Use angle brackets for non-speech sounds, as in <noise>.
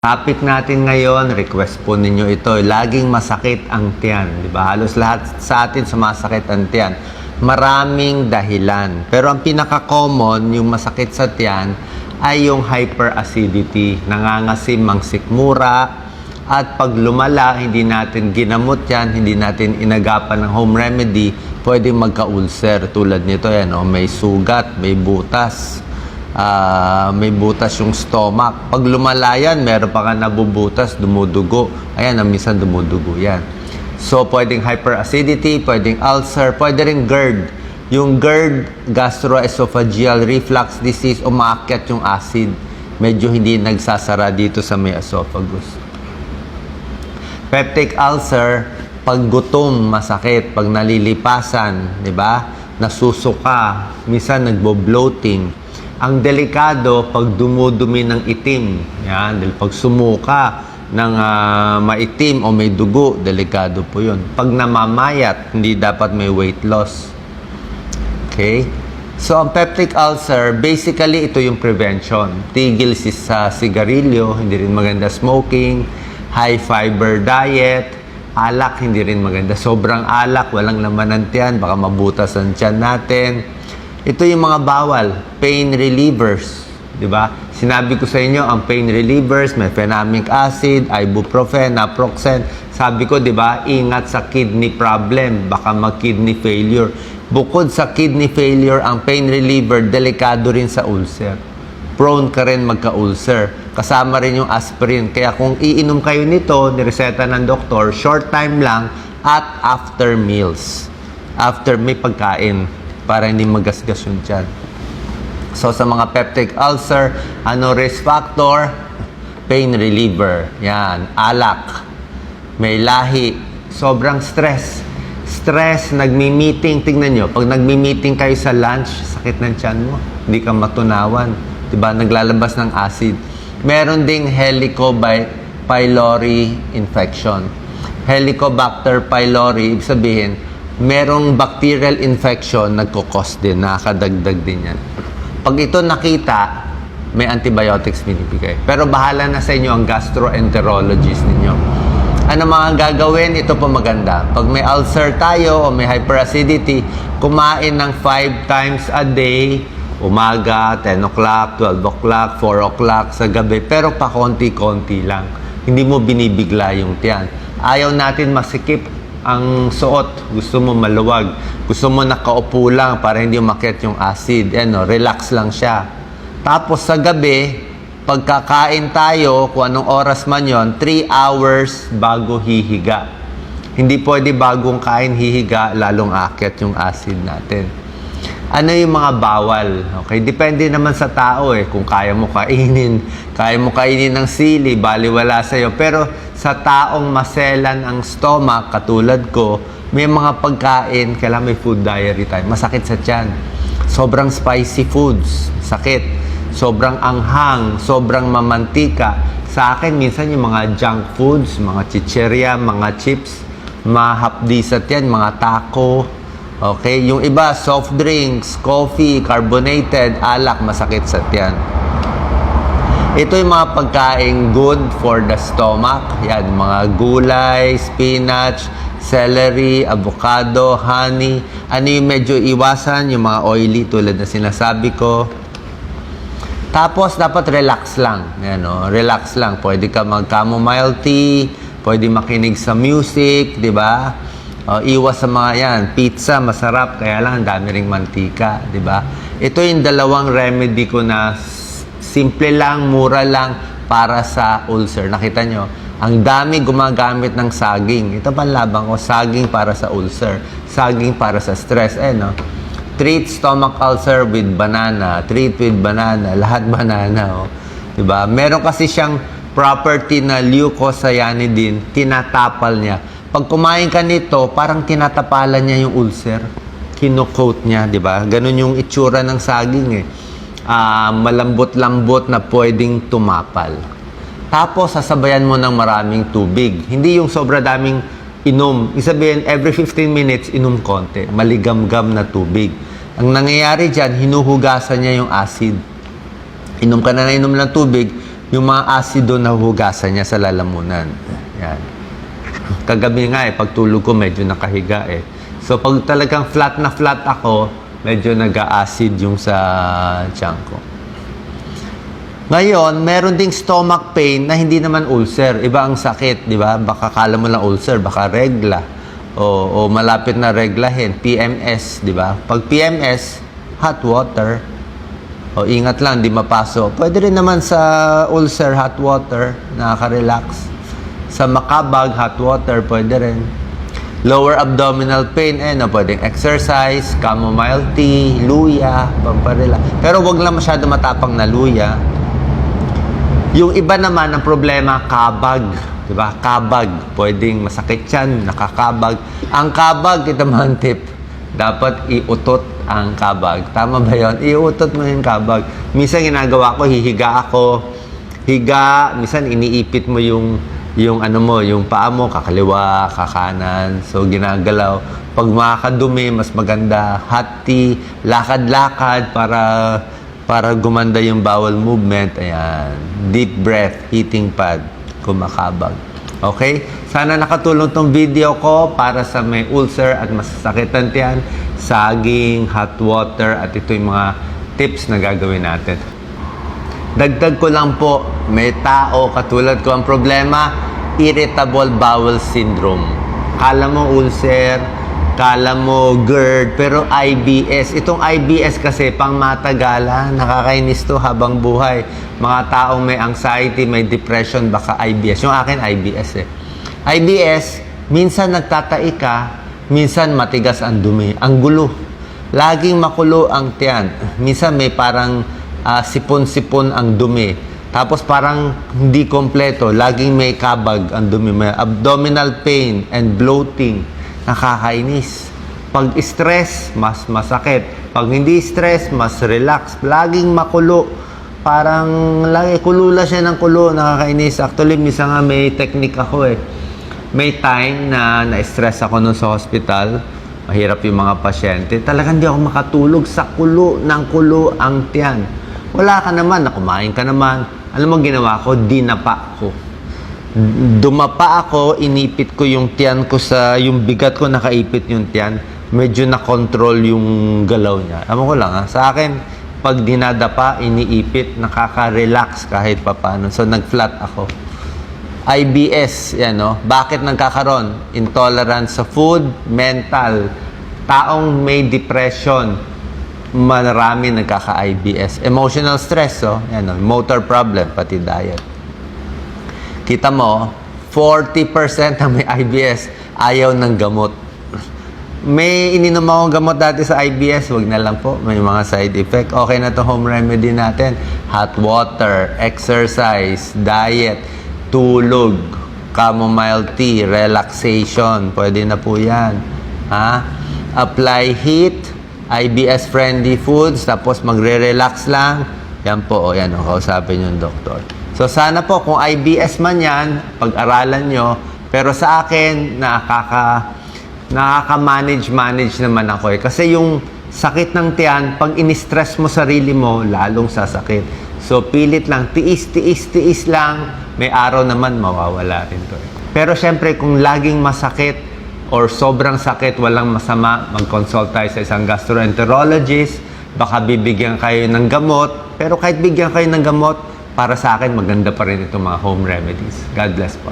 Topic natin ngayon, request po ninyo ito, laging masakit ang tiyan. Di ba? Halos lahat sa atin sumasakit ang tiyan. Maraming dahilan. Pero ang pinaka-common, yung masakit sa tiyan, ay yung hyperacidity. Nangangasim ang sikmura. At pag lumala, hindi natin ginamot yan, hindi natin inagapan ng home remedy, pwedeng magka-ulcer. Tulad nito, yan, oh, may sugat, may butas ah, may butas yung stomach. Pag lumala yan, meron pa ka nabubutas, dumudugo. Ayan, ang minsan dumudugo yan. So, pwedeng hyperacidity, pwedeng ulcer, pwede rin GERD. Yung GERD, gastroesophageal reflux disease, umaakyat yung acid. Medyo hindi nagsasara dito sa may esophagus. Peptic ulcer, pag gutom, masakit. Pag nalilipasan, di ba? Nasusuka, minsan nagbo-bloating. Ang delikado pag dumudumi ng itim. Yan, dahil pag sumuka ng ah, maitim o may dugo, delikado po yun. Pag namamayat, hindi dapat may weight loss. Okay? So, ang peptic ulcer, basically, ito yung prevention. Tigil si sa sigarilyo, hindi rin maganda smoking, high fiber diet, alak, hindi rin maganda. Sobrang alak, walang laman ng tiyan, baka mabutas ang tiyan natin. Ito yung mga bawal, pain relievers, di ba? Sinabi ko sa inyo, ang pain relievers, mefenamic acid, ibuprofen, naproxen. Sabi ko, di ba, ingat sa kidney problem, baka mag-kidney failure. Bukod sa kidney failure, ang pain reliever, delikado rin sa ulcer. Prone ka rin magka-ulcer. Kasama rin yung aspirin. Kaya kung iinom kayo nito, nireseta ng doktor, short time lang at after meals. After may pagkain para hindi magasgas yung tiyan. So sa mga peptic ulcer, ano risk factor? Pain reliever. Yan, alak. May lahi. Sobrang stress. Stress, nagmi-meeting. Tingnan nyo, pag nagmi-meeting kayo sa lunch, sakit ng tiyan mo. Hindi ka matunawan. Diba? Naglalabas ng acid. Meron ding Helicobacter pylori infection. Helicobacter pylori, ibig sabihin, merong bacterial infection nagkukos din, nakakadagdag din yan. Pag ito nakita, may antibiotics binibigay. Pero bahala na sa inyo ang gastroenterologist ninyo. Ano mga gagawin? Ito po maganda. Pag may ulcer tayo o may hyperacidity, kumain ng 5 times a day, umaga, 10 o'clock, 12 o'clock, 4 o'clock sa gabi, pero pa konti-konti lang. Hindi mo binibigla yung tiyan. Ayaw natin masikip ang suot. Gusto mo maluwag. Gusto mo nakaupo lang para hindi umakyat yung acid. Ano, relax lang siya. Tapos sa gabi, pagkakain tayo, kung anong oras man yon 3 hours bago hihiga. Hindi pwede bagong kain hihiga, lalong akyat yung acid natin. Ano yung mga bawal? Okay, depende naman sa tao eh. Kung kaya mo kainin, <laughs> kaya mo kainin ng sili, baliwala sa'yo. Pero sa taong maselan ang stomach, katulad ko, may mga pagkain, kailangan may food diary tayo. Masakit sa tiyan. Sobrang spicy foods, sakit. Sobrang anghang, sobrang mamantika. Sa akin, minsan yung mga junk foods, mga chicherya, mga chips, mahapdi sa tiyan, mga taco, Okay, yung iba, soft drinks, coffee, carbonated, alak, masakit sa tiyan. Ito yung mga pagkain good for the stomach. Yan, mga gulay, spinach, celery, avocado, honey. Ano yung medyo iwasan? Yung mga oily tulad na sinasabi ko. Tapos, dapat relax lang. Yan, no? Relax lang. Pwede ka mag-chamomile tea, pwede makinig sa music, di ba? O, iwas sa mga yan. Pizza, masarap. Kaya lang, ang dami ring mantika, ba? Ito yung dalawang remedy ko na simple lang, mura lang para sa ulcer. Nakita nyo? Ang dami gumagamit ng saging. Ito pa labang ko, saging para sa ulcer. Saging para sa stress. Eh, no? Treat stomach ulcer with banana. Treat with banana. <laughs> Lahat banana, oh. Diba? Meron kasi siyang property na leucocyanidin. Tinatapal niya. Pag kumain ka nito, parang tinatapalan niya yung ulcer. Kino-coat niya, di ba? Ganun yung itsura ng saging eh. Ah, malambot-lambot na pwedeng tumapal. Tapos, sasabayan mo ng maraming tubig. Hindi yung sobra daming inom. Isabihin, every 15 minutes, inom konti. Maligam-gam na tubig. Ang nangyayari dyan, hinuhugasan niya yung acid. Inom ka na na inom ng tubig, yung mga asido na hugasan niya sa lalamunan. Yan. Kagabi nga eh, pagtulog ko medyo nakahiga eh. So pag talagang flat na flat ako, medyo nag-acid yung sa tiyan ko. Ngayon, meron ding stomach pain na hindi naman ulcer. Iba ang sakit, di ba? Baka kala mo lang ulcer, baka regla. O, o malapit na reglahin, PMS, di ba? Pag PMS, hot water. O ingat lang, di mapaso. Pwede rin naman sa ulcer, hot water, nakaka-relax. Sa makabag, hot water, pwede rin. Lower abdominal pain, eh, no, pwedeng exercise, chamomile tea, luya, pamparela. Pero wag lang masyado matapang na luya. Yung iba naman, ang problema, kabag. Di ba? Kabag. Pwedeng masakit yan, nakakabag. Ang kabag, ito mga tip, dapat iutot ang kabag. Tama ba yun? Iutot mo yung kabag. Minsan ginagawa ko, hihiga ako. Higa, minsan iniipit mo yung yung ano mo, yung paa mo, kakaliwa, kakanan. So, ginagalaw. Pag makakadumi, mas maganda. Hot tea, lakad-lakad para para gumanda yung bowel movement. Ayan. Deep breath, heating pad, kumakabag. Okay? Sana nakatulong tong video ko para sa may ulcer at masasakitan tiyan, saging, hot water, at ito yung mga tips na gagawin natin. Dagdag ko lang po, may tao katulad ko ang problema, irritable bowel syndrome. Kala mo ulcer, kala mo GERD, pero IBS. Itong IBS kasi pang matagalan, nakakainis to habang buhay. Mga taong may anxiety, may depression, baka IBS. Yung akin IBS eh. IBS, minsan nagtatai ka, minsan matigas ang dumi. Ang gulo. Laging makulo ang tiyan. Minsan may parang ah, sipon-sipon ang dumi. Tapos parang hindi kompleto. Laging may kabag ang dumi. May abdominal pain and bloating. Nakakainis. Pag stress, mas masakit. Pag hindi stress, mas relax. Laging makulo. Parang lagi kulula siya ng kulo. Nakakainis. Actually, minsan nga may technique ako eh. May time na na-stress ako nun sa hospital. Mahirap yung mga pasyente. Talagang hindi ako makatulog sa kulo ng kulo ang tiyan. Wala ka naman, na kumain ka naman. Alam mo ginawa ko? Dinapa ko. Dumapa ako, inipit ko yung tiyan ko sa, yung bigat ko nakaipit yung tiyan. Medyo na-control yung galaw niya. Alam ko lang ha, sa akin, pag dinadapa, iniipit, nakaka-relax kahit papano. So, nag-flat ako. IBS, yan no? Bakit nagkakaroon? Intolerance sa food, mental. Taong may depression, marami nagkaka-IBS. Emotional stress, oh, yan no? Motor problem, pati diet. Kita mo, 40% ng may IBS ayaw ng gamot. May ininom akong gamot dati sa IBS, wag na lang po, may mga side effect. Okay na to home remedy natin. Hot water, exercise, diet, tulog, chamomile tea, relaxation, pwede na po yan. Ha? Apply heat, IBS-friendly foods, tapos magre-relax lang. Yan po, o yan, o, kausapin yung doktor. So sana po, kung IBS man yan, pag-aralan nyo. Pero sa akin, nakaka nakaka-manage-manage naman ako eh. Kasi yung sakit ng tiyan, pag in-stress mo sarili mo, lalong sasakit. So, pilit lang, tiis, tiis, tiis lang, may araw naman mawawala rin to. eh. Pero syempre, kung laging masakit or sobrang sakit, walang masama, mag-consult tayo sa isang gastroenterologist, baka bibigyan kayo ng gamot, pero kahit bigyan kayo ng gamot, para sa akin, maganda pa rin itong mga home remedies. God bless po.